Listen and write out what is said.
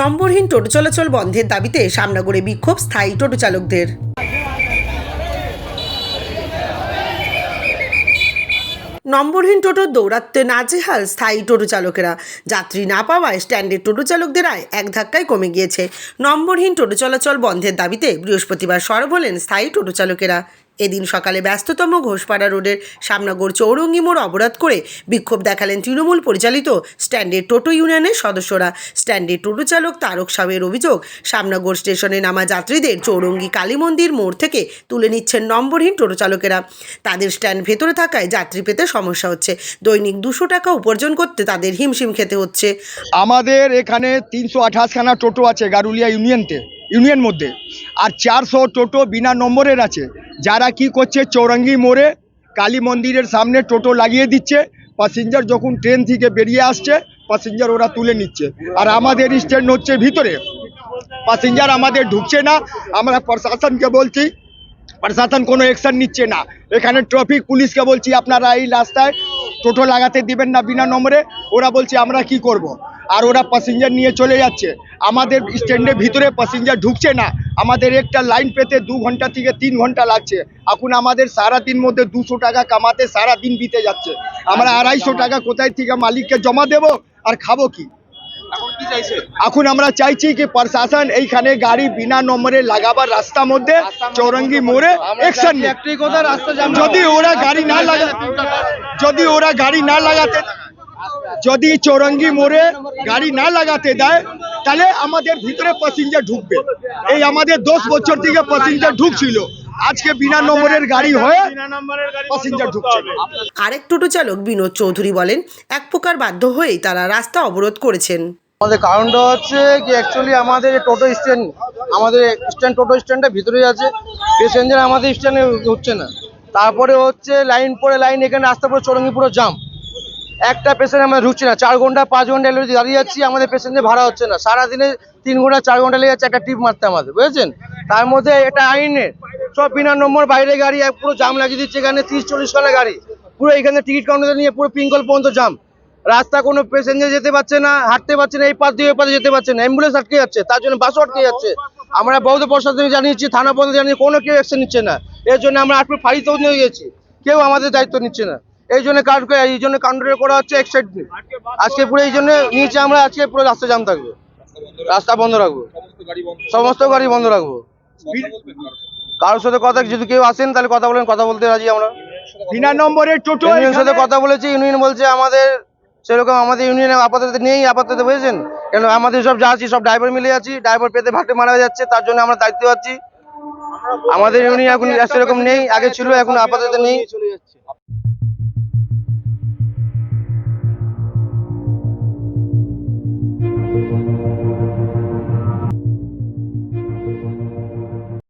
নম্বরহীন টোটো চলাচল বন্ধের দাবিতে সামনাগড়ে বিক্ষোভ স্থায়ী টোটো চালকদের। নম্বরহীন টোটোর দৌড়াতে নাজেহাল স্থায়ী টোটো চালকেরা। যাত্রী না পাওয়ায় স্ট্যান্ডের টোটো চালকদের আয় এক ধাক্কায় কমে গিয়েছে। নম্বরহীন টোটো চলাচল বন্ধের দাবিতে বৃহস্পতিবার সরব হলেন স্থায়ী টোটো চালকেরা। এদিন সকালে ব্যস্ততম ঘোষপাড়া রোডের সামনাগড় চৌরঙ্গি মোড় অবরোধ করে বিক্ষোভ দেখালেন তৃণমূল পরিচালিত স্ট্যান্ডের টোটো ইউনিয়নের সদস্যরা। স্ট্যান্ডের টোটো চালক তারক সাহের অভিযোগ সামনাগড় স্টেশনে নামা যাত্রীদের চৌরঙ্গি কালী মন্দির মোড় থেকে তুলে নিচ্ছেন নম্বরহীন টোটো চালকেরা। তাদের স্ট্যান্ড ভেতরে থাকায় যাত্রী পেতে সমস্যা হচ্ছে। দৈনিক দুশো টাকা উপার্জন করতে তাদের হিমশিম খেতে হচ্ছে। আমাদের এখানে তিনশো আঠাশখানা টোটো আছে গারুলিয়া ইউনিয়নতে, ইউনিয়ন মধ্যে। আর চারশো টোটো বিনা নম্বরের আছে। যারা কি করছে, চৌরঙ্গি মোড়ে কালী মন্দিরের সামনে টোটো লাগিয়ে দিচ্ছে। প্যাসেঞ্জার যখন ট্রেন থেকে বেরিয়ে আসছে প্যাসেঞ্জার ওরা তুলে নিচ্ছে। আর আমাদের স্ট্যান্ড হচ্ছে ভিতরে। প্যাসেঞ্জার আমাদের ঢুকছে না। আমরা প্রশাসনকে বলছি, প্রশাসন কোনো অ্যাকশন নিচ্ছে না। এখানে ট্রাফিক পুলিশকে বলছি, আপনারা এই রাস্তায় টোটো লাগাতে দিবেন না বিনা নম্বরে। ওরা বলছে, আমরা কি করব। আর ওরা প্যাসেঞ্জার নিয়ে চলে যাচ্ছে। আমাদের স্ট্যান্ডের ভিতরে প্যাসেঞ্জার ঢুকছে না। আমাদের একটা লাইন পেতে দু ঘণ্টা থেকে তিন ঘণ্টা লাগছে। এখন আমাদের সারা দিন মধ্যে দুশো টাকা কামাতে সারা দিন বিতে যাচ্ছে। আমরা আড়াইশো টাকা কোথায় থেকে মালিককে জমা দেব আর খাব কি? এখন আমরা চাইছি কি প্রশাসন এইখানে গাড়ি বিনা নম্বরে লাগাবার রাস্তা মধ্যে চৌরঙ্গি মোড়ে অ্যাকশন যদি ওরা গাড়ি না লাগা যদি ওরা গাড়ি না লাগাতে যদি চৌরঙ্গি মোড়ে গাড়ি না লাগাতে দেয় তাহলে আমাদের ভিতরে প্যাসেঞ্জার ঢুকবে। এই আমাদের দশ বছর থেকে প্যাসেঞ্জার ঢুকছিল। আজকে বিনা নম্বরের গাড়ি হয়ে প্যাসেঞ্জার ঢুকছে। আরেক টোটো চালক বিনোদ চৌধুরী বলেন এক প্রকার বাধ্য হয়েই তারা রাস্তা অবরোধ করেছেন। আমাদের কারণটা হচ্ছে কি অ্যাকচুয়ালি আমাদের টোটো স্ট্যান্ড আমাদের স্ট্যান্ড টোটো স্ট্যান্ডটা ভিতরে আছে। প্যাসেঞ্জার আমাদের স্ট্যান্ডে হচ্ছে না। তারপরে হচ্ছে লাইন পরে লাইন এখানে রাস্তা পরে চরঙ্গি পুরো জাম একটা পেশেন্ট আমরা ঢুকছে না, চার ঘণ্টা, পাঁচ ঘণ্টা এলে দাঁড়িয়ে যাচ্ছি আমাদের পেশেন্টের ভাড়া হচ্ছে না। সারাদিনে তিন ঘণ্টা, চার ঘণ্টা লেগে যাচ্ছে একটা টিপ মারতে আমাদের, বুঝেছেন? তার মধ্যে এটা আইনের, সব বিনা নম্বর, বাইরে গাড়ি পুরো জাম লাগিয়ে দিচ্ছে এখানে, তিরিশ, চল্লিশ খানা গাড়ি। পুরো এখানে টিকিট কাউন্টার নিয়ে পুরো পিঙ্কল পর্যন্ত জাম রাস্তা কোনো প্যাসেঞ্জার যেতে পারছে না, হাঁটতে পারছে না, এই পাশ দিয়ে ওই পাশে যেতে পারছে না অ্যাম্বুলেন্স আটকে যাচ্ছে, তার জন্য বাসও আটকে যাচ্ছে। আমরা বৌদ্ধ প্রশাসনে জানিয়েছি, থানা পর্যন্ত জানিয়ে কোনো কেউ অ্যাকশন নিচ্ছে না। এর জন্য আমরা আটপুর ফাঁড়িতেও নিয়ে গেছি, কেউ আমাদের দায়িত্ব নিচ্ছে না। এই জন্য কাজ এই জন্য কাউন্টারে করা হচ্ছে এক এক্সাইড আজকে পুরো এই জন্য নিচে আমরা আজকে পুরো রাস্তা জাম থাকবে। রাস্তা বন্ধ রাখব। সমস্ত গাড়ি বন্ধ রাখব। কারোর সাথে কথা যদি কেউ আসেন তাহলে কথা বলেন কথা বলতে রাজি আমরা। বিনা নম্বরের টোটো ইউনিয়নের সাথে কথা বলেছি ইউনিয়ন বলছে আমাদের সেরকম আমাদের ইউনিয়নে আপাতত নেই আপাতত বুঝেছেন কেন আমাদের সব যা আছি সব ড্রাইভার মিলে আছি ড্রাইভার পেতে ভাটে মারা যাচ্ছে তার জন্য আমরা দায়িত্ব পাচ্ছি আমাদের ইউনিয়ন এখন সেরকম নেই আগে ছিল এখন আপাতত নেই।